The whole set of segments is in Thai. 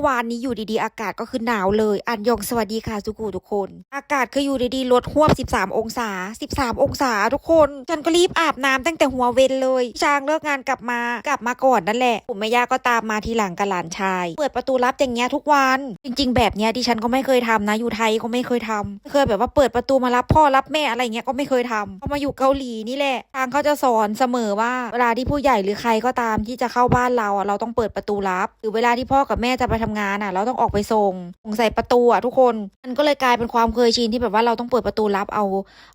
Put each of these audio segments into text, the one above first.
มื่อวานนี้อยู่ดีๆ อากาศก็คือหนาวเลยอันยองสวัสดีค่ะทุกคนทุกคน อากาศคืออยู่ดีๆลดหวบ 13 องศา 13 องศาทุกคน ฉันก็รีบอาบน้ำตั้งแต่หัวเวนเลยช้างเลิกงานกลับมากลับมาก่อนนั่นแหละผมแม่ย่าก็ตามมาทีหลังกับหลานชาย เปิดประตูรับอย่างเงี้ยทุกวัน จริง ๆ แบบเนี้ยดิฉันก็ไม่เคยทำนะอยู่ไทยก็ไม่เคยทำไม่เคยแบบว่าเปิดประตูมารับพ่อรับแม่อะไรเงี้ยก็ไม่เคยทำพอมาอยู่เกาหลีนี่แหละทางเขาจะสอนเสมอว่าเวลาที่ผู้ใหญ่หรือใครก็ตามที่จะเข้าบ้านเราอะเราต้องเปิดประตูรับ หรือเวลาที่พ่อกับแม่จะไปทำงานอะ เราต้องออกไปส่งส่งใส่ประตูอะทุกคน มันก็เลยกลายเป็นความเคยชินที่แบบว่าเราต้องเปิดประตูรับเอา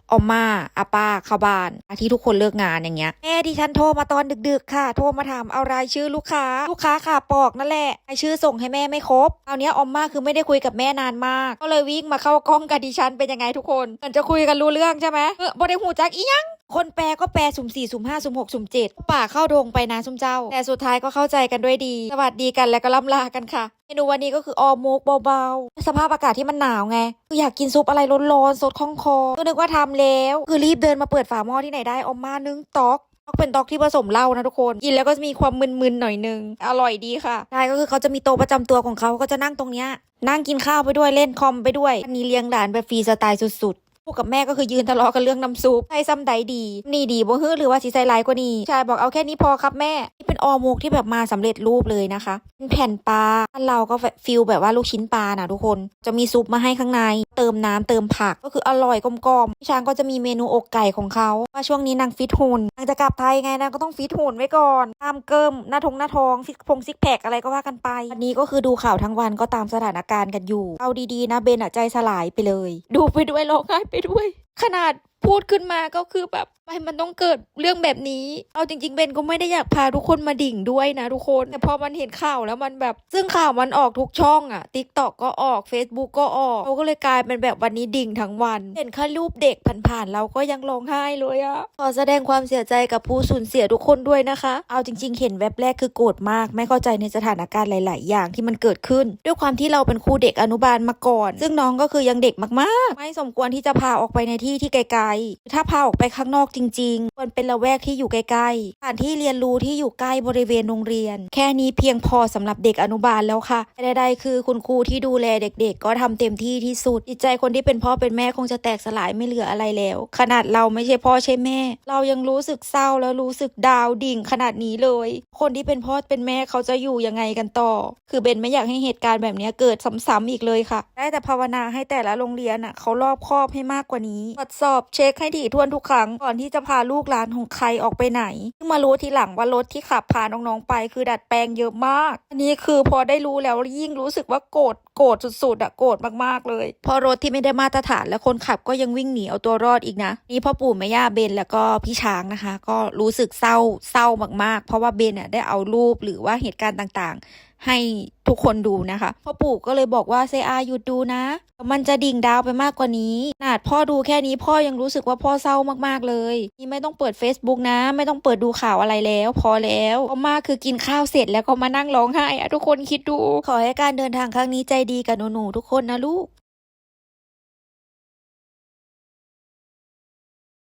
เอามาอาป้าเข้าบ้านอาที่ทุกคนเลิกงานอย่างเงี้ยแม่ดิฉันโทรมาตอนดึกๆ ค่ะ โทรมาถามเอารายชื่อลูกค้า ลูกค้าค่ะปอกนั่นแหละรายชื่อส่งให้แม่ไม่ครบคราวเนี้ยออมมาคือไม่ได้คุยกับแม่นานมาก ก็เลยวิ่งมาเข้ากล้องกับดิฉันเป็นยังไงทุกคนมันจะคุยกันรู้เรื่องใช่ไหมเออบ่ได้หูจักอียัง คนแปลก็แปลสุ่มสี่สุ่มห้าสุ่มหกสุ่มเจ็ดป่าเข้าดงไปนะสุ่มเจ้า แต่สุดท้ายก็เข้าใจกันด้วยดี สวัสดีกันแล้วก็ล่ำลากันค่ะ เมนูวันนี้ก็คือออมมุกเบาๆ สภาพอากาศที่มันหนาวไง คืออยากกินซุปอะไรร้อนๆสดคล่องคอ ก็นึกว่าทำแล้ว คือรีบเดินมาเปิดฝาหม้อที่ไหนได้ออมมานึ่งต๊อกต๊อกเป็นต๊อกที่ผสมเหล้านะทุกคน กินแล้วก็จะมีความมึนๆหน่อยนึง อร่อยดีค่ะใช่ก็คือเขาจะมีโต๊ะประจำตัวของเขาก็จะนั่งตรงเนี้ยนั่งกินข้าวไปด้วยเล่นคอมไปด้วยอันนี้เลี้ยงหลานแบบฟรีสไตล์สุดๆ พูดกับแม่ก็คือยืนทะเลาะกันเรื่องน้ำซุปใส่ซ้ำใดดี นี่ดีบ่ฮื้อหรือว่าสีใส่ลายกว่านี้ชายบอกเอาแค่นี้พอครับแม่นี่เป็นออหมกที่แบบมาสำเร็จรูปเลยนะคะเป็นแผ่นปลาบ้านเราก็ฟิลแบบว่าลูกชิ้นปลานะทุกคน จะมีซุปมาให้ข้างใน เติมน้ำเติมผักก็คืออร่อยกลมๆพี่ช้างก็จะมีเมนูอกไก่ของเขาว่าช่วงนี้นางฟิตหุ่นนางจะกลับไทยไงนางก็ต้องฟิตหุ่นไว้ก่อนตามเกิมหน้าทงหน้าทองซิกพงซิกแพคอะไรก็ว่ากันไปวันนี้ก็คือดูข่าวทั้งวันก็ตามสถานการณ์กันอยู่เอาดีๆนะเบนอะใจสลายไปเลย ดูไปด้วยร้องไห้ไปด้วย ขนาดพูดขึ้นมาก็คือแบบ ไมมันต้องเกิดเรื่องแบบนี้ เอาจริง ๆ เบนก็ไม่ได้อยากพาทุกคนมาดิ่งด้วยนะทุกคน แต่พอมันเห็นข่าวแล้วมันแบบ ซึ่งข่าวมันออกทุกช่องอะติ๊กต็อกก็ออก Facebook ก็ออกเขาก็เลยกลายเป็นแบบวันนี้ดิ่งทั้งวัน เห็นแค่รูปเด็กผ่านๆเราก็ยังร้องไห้เลยอะขอแสดงความเสียใจกับผู้สูญเสียทุกคนด้วยนะคะ เอาจริง ๆ เห็นแวบแรกคือโกรธมาก ไม่เข้าใจในสถานการณ์หลาย ๆ อย่างที่มันเกิดขึ้น ด้วยความที่เราเป็นครูเด็กอนุบาลมาก่อน ซึ่งน้องก็คือยังเด็กมากๆ ไม่สมควรที่จะพาออกไปในที่ที่ไกล ๆ ถ้าพาออกไปข้างนอกจริง ๆ ควรเป็นละแวกที่อยู่ใกล้ๆสถานที่เรียนรู้ที่อยู่ใกล้บริเวณโรงเรียน แค่นี้เพียงพอสำหรับเด็กอนุบาลแล้วค่ะใดๆคือคุณครูที่ดูแลเด็ก ๆ ก็ทำเต็มที่ที่สุดจิตใจคนที่เป็นพ่อเป็นแม่คงจะแตกสลายไม่เหลืออะไรแล้ว ขนาดเราไม่ใช่พ่อใช่แม่ เรายังรู้สึกเศร้าแล้วรู้สึกดาวดิ่งขนาดนี้เลย คนที่เป็นพ่อเป็นแม่เขาจะอยู่ยังไงกันต่อ คือเบนไม่อยากให้เหตุการณ์แบบนี้เกิดซ้ำๆอีกเลยค่ะ ได้แต่ภาวนาให้แต่ละโรงเรียนอะเขารอบคอบให้มากกว่านี้ตรวจสอบเช็คให้ถี่ถ้วนทุกครั้งก่อนที่จะพาลูกหลานของใครออกไปไหนเพิ่งมารู้ทีหลังว่ารถที่ขับพาน้องๆไป คือดัดแปลงเยอะมาก อันนี้คือพอได้รู้แล้วยิ่งรู้สึกว่าโกรธโกรธสุดๆอะโกรธมากๆเลยเพอรถที่ไม่ได้มาตรฐานและคนขับก็ยังวิ่งหนีเอาตัวรอดอีกนะ นี่พ่อปู่แม่ย่าเบนแล้วก็พี่ช้างนะคะ ก็รู้สึกเศร้าเศร้ามากๆ เพราะว่าเบนอะได้เอารูปหรือว่าเหตุการณ์ต่างๆ ให้ทุกคนดูนะคะพ่อปู่ก็เลยบอกว่าเซอาหยุดดูนะ มันจะดิ่งดาวไปมากกว่านี้ขนาดพ่อดูแค่นี้พ่อยังรู้สึกว่าพ่อเศร้ามากๆเลย นี่ไม่ต้องเปิด Facebook นะ ไม่ต้องเปิดดูข่าวอะไรแล้ว พอแล้วพ่อมากคือกินข้าวเสร็จแล้วก็มานั่งร้องไห้อะทุกคนคิดดู ขอให้การเดินทางครั้งนี้ใจดีกับหนูๆทุกคนนะลูก